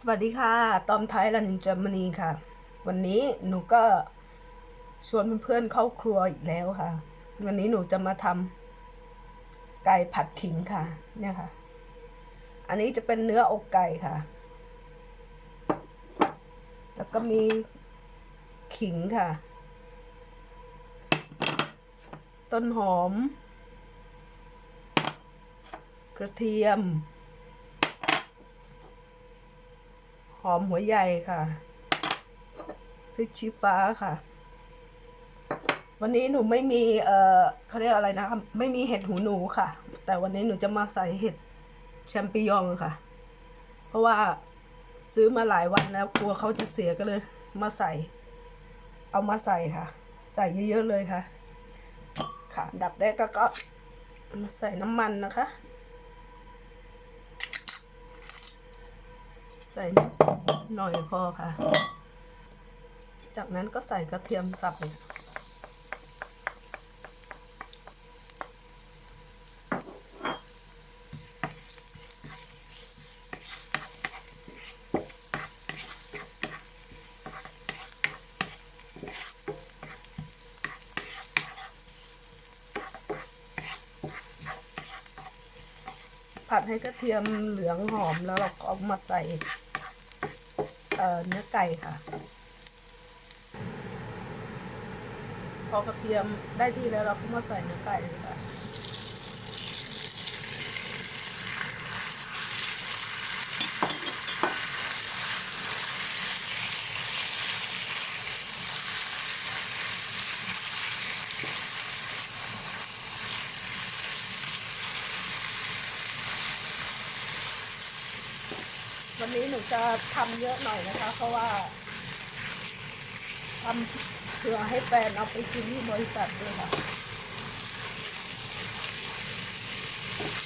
สวัสดีค่ะ ตอมไทยลันเจอร์มนีค่ะ วันนี้หนูก็ชวนเพื่อนๆเข้าครัวอีกแล้วค่ะ วันนี้หนูจะมาทำไก่ผัดขิงค่ะ เนี่ยค่ะ อันนี้จะเป็นเนื้ออกไก่ค่ะ แล้วก็มีขิงค่ะ ต้นหอม กระเทียม อมหัวใหญ่ค่ะ พริกชี้ฟ้าค่ะ วันนี้หนูไม่มี เอ่อเขาเรียกอะไรนะ ไม่มีเห็ดหูหนูค่ะ แต่วันนี้หนูจะมาใส่เห็ดแชมปิญองค่ะ เพราะว่าซื้อมาหลายวันแล้วกลัวเขาจะเสียก็เลย มาใส่ เอามาใส่ค่ะ ใส่เยอะๆเลยค่ะ ค่ะ ดับแรกก็ก็มาใส่น้ำมันนะคะ ใส่นิดหน่อยพอค่ะ จากนั้นก็ใส่กระเทียมสับเลย ให้กระเทียมเหลืองหอมแล้วเราก็เอามาใส่เนื้อไก่ค่ะ พอกระเทียมได้ที่แล้วเราก็มาใส่เนื้อไก่เลยค่ะ วันนี้หนูจะทำเยอะหน่อยนะคะ เพราะว่าทำเผื่อให้แฟนเอาไปกินที่บริษัทด้วยค่ะ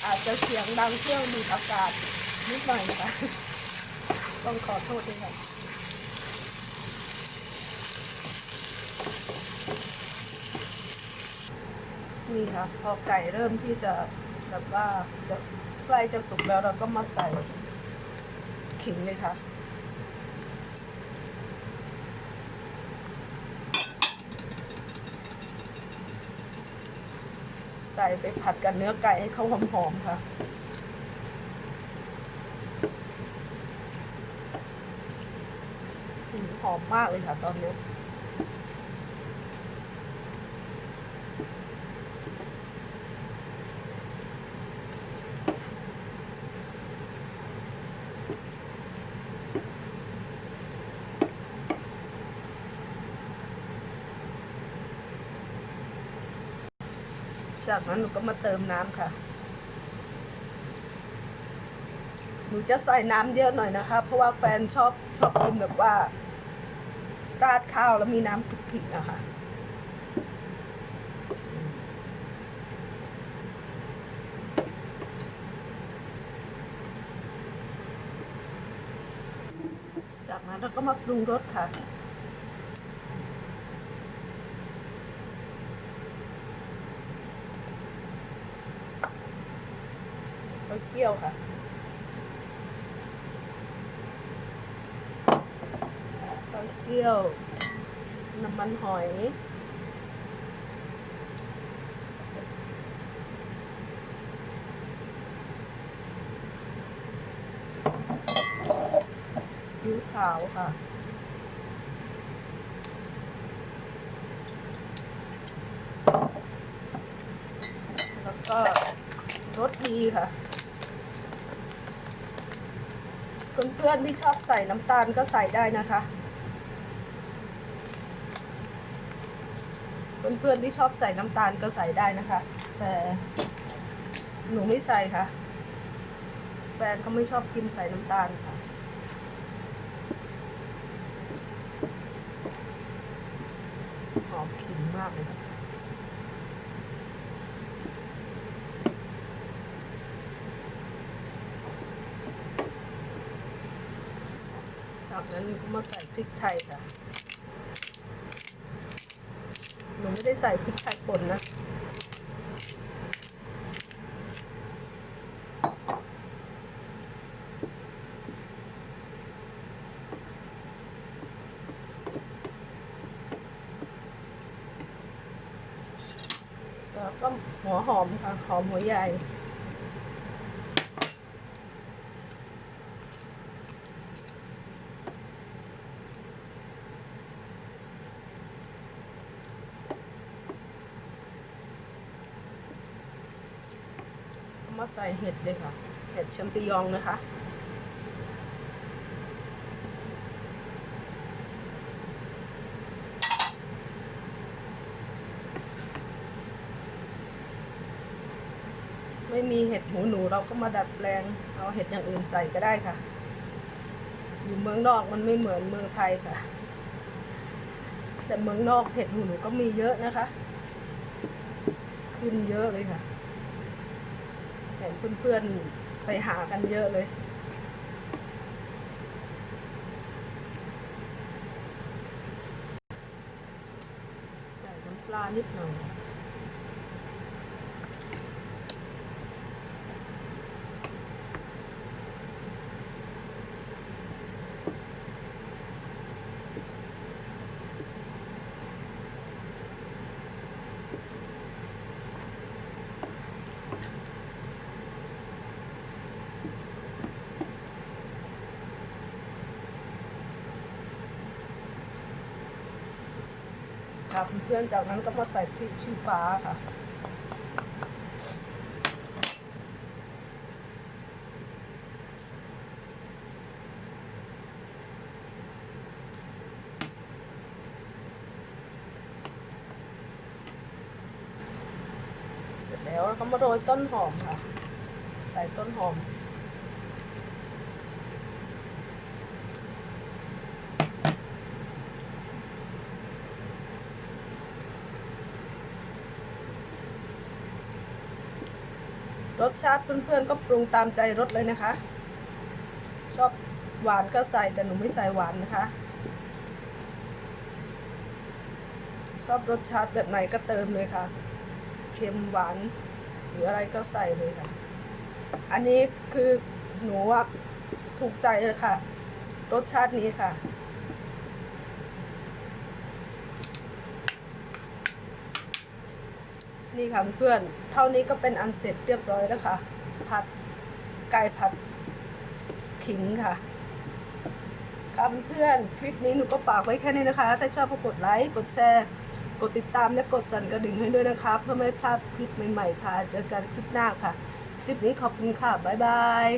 อาจจะเสียงดังเครื่องดูดอากาศนิดหน่อยนะคะต้องขอโทษด้วยค่ะนี่ค่ะ พอไก่เริ่มที่จะแบบว่าจะใกล้จะสุกแล้วเราก็มาใส่ ขิงเลยค่ะ ใส่ไปผัดกับเนื้อไก่ให้เขาหอมๆค่ะหอมมากเลยค่ะตอนนี้ จากนั้นหนูก็มาเติมน้ำค่ะ หนูจะใส่น้ำเยอะหน่อยนะคะ เพราะว่าแฟนชอบชอบกินแบบว่า ราดข้าวแล้วมีน้ำคลุกคลิกนะคะจากนั้นเราก็มาปรุงรสค่ะ เต้าเจี้ยวค่ะเต้าเจี้ยว น้ำมันหอยซีอิ๊วขาวค่ะ แล้วก็รสดีค่ะ เพื่อนๆที่ชอบใส่น้ำตาลก็ใส่ได้นะคะ เพื่อนๆที่ชอบใส่น้ำตาลก็ใส่ได้นะคะ แต่หนูไม่ใส่ค่ะ แฟนเขาไม่ชอบกินใส่น้ำตาลค่ะหอมขิงมากเลยค่ะ จากนั้นก็มาใส่พริกไทยค่ะหนูไม่ได้ใส่พริกไทยป่นนะแล้วก็หัวหอมค่ะ หอมหัวใหญ่ มาใส่เห็ดเลยค่ะ เห็ดแชมปิญองนะคะ ไม่มีเห็ดหูหนูเราก็มาดัดแปลง เอาเห็ดอย่างอื่นใส่ก็ได้ค่ะ อยู่เมืองนอกมันไม่เหมือนเมืองไทยค่ะ แต่เมืองนอกเห็ดหูหนูก็มีเยอะนะคะ ขึ้นเยอะเลยค่ะ เห็นเพื่อนๆ ไปหากันเยอะเลย ใส่น้ำปลานิดหน่อย ค่ะเพื่อนๆจากนั้นก็มาใส่พริกชี้ฟ้าค่ะเสร็จแล้วก็มาโรยต้นหอมค่ะ ใส่ต้นหอม รสชาติเพื่อนๆก็ปรุงตามใจรสเลยนะคะ ชอบหวานก็ใส่แต่หนูไม่ใส่หวานนะคะ ชอบรสชาติแบบไหนก็เติมเลยค่ะ เค็มหวาน หรืออะไรก็ใส่เลยค่ะ อันนี้คือหนูว่าถูกใจเลยค่ะ รสชาตินี้ค่ะ นี่ค่ะเพื่อนเท่านี้ก็เป็นอันเสร็จเรียบร้อยแล้วค่ะ ผัดไก่ผัดขิงค่ะค่ะเพื่อนคลิปนี้หนูก็ฝากไว้แค่นี้นะคะ ถ้าชอบก็กดไลค์กดแชร์กดติดตามและกดสั่นกระดิ่งให้ด้วยนะคะ เพื่อไม่พลาดคลิปใหม่ๆค่ะ เจอกันคลิปหน้าค่ะ คลิปนี้ขอบคุณค่ะ บ๊ายบาย